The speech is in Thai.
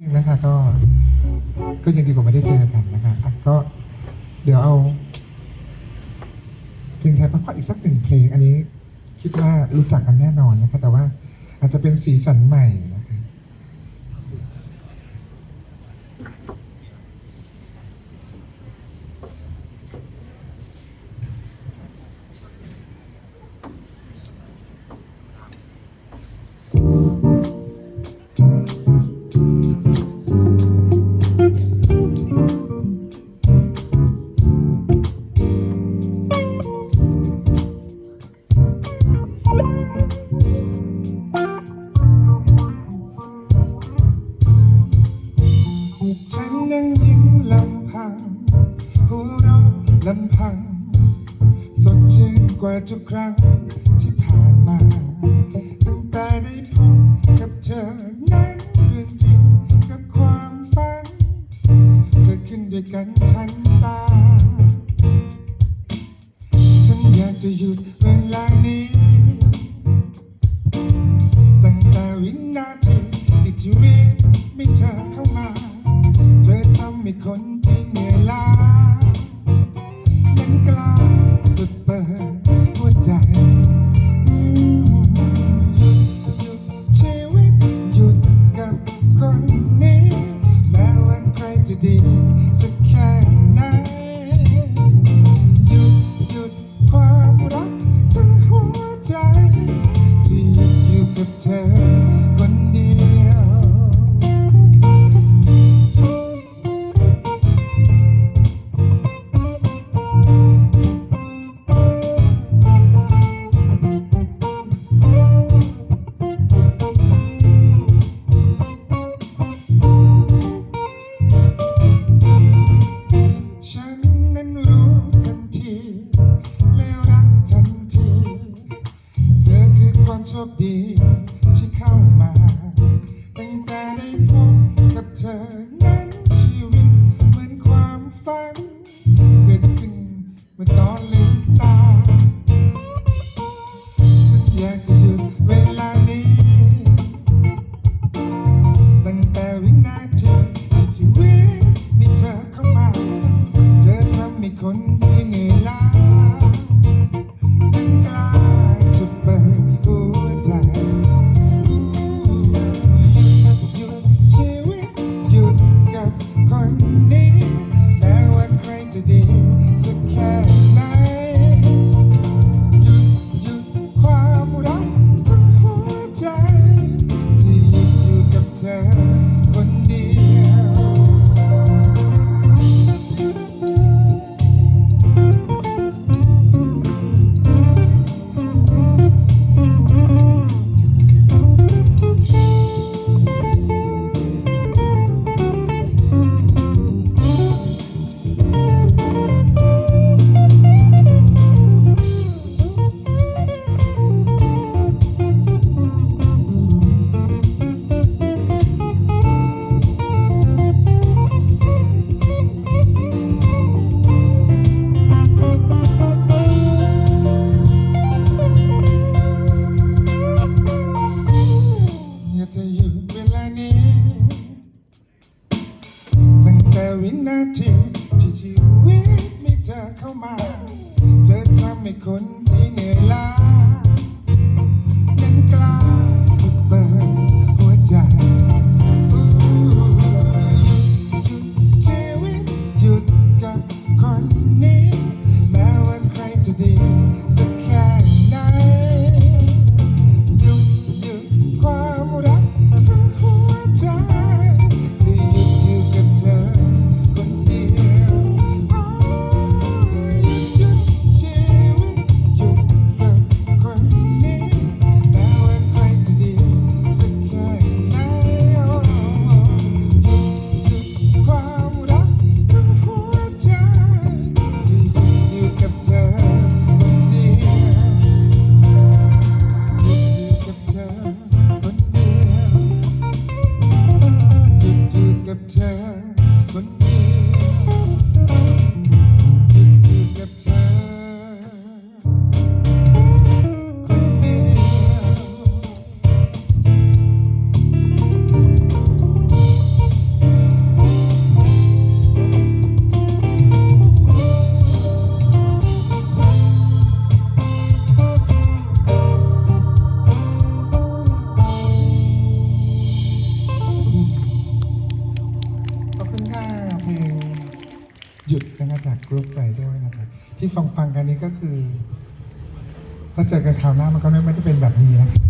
จริงนะคะก็ก็ยังดีกว่าไม่ได้เจอกันนะคะะก็เดี๋ยวเอาเพลงไทยพักผ่อนอีกสักหนึ่งเพลง อันนี้คิดว่ารู้จักกันแน่นอนนะคะ แต่ว่าอาจจะเป็นสีสันใหม่ กว่าทุกครั้งที่ผ่านมา ตั้งแต่ได้พบกับเธอนั้นเรื่องจริงกับความฝันเกิดขึ้นด้วยกันทันตา ฉันอยากจะหยุดเวลานี้ ตั้งแต่วินาทีที่ชีวิไม่เธอเข้ามา เธอทำให้คน It's So kind. วินาทีที่ชีวิตมีเธอเข้ามา เธอทำให้คนที่เหนื่อยล้า could you. มาจากกรุ๊ปไรเดอร์นะครับที่ฟังฟังๆกันนี้ก็คือ ถ้าเจอกันคราวหน้ามันก็ไม่ได้เป็นแบบนี้นะครับ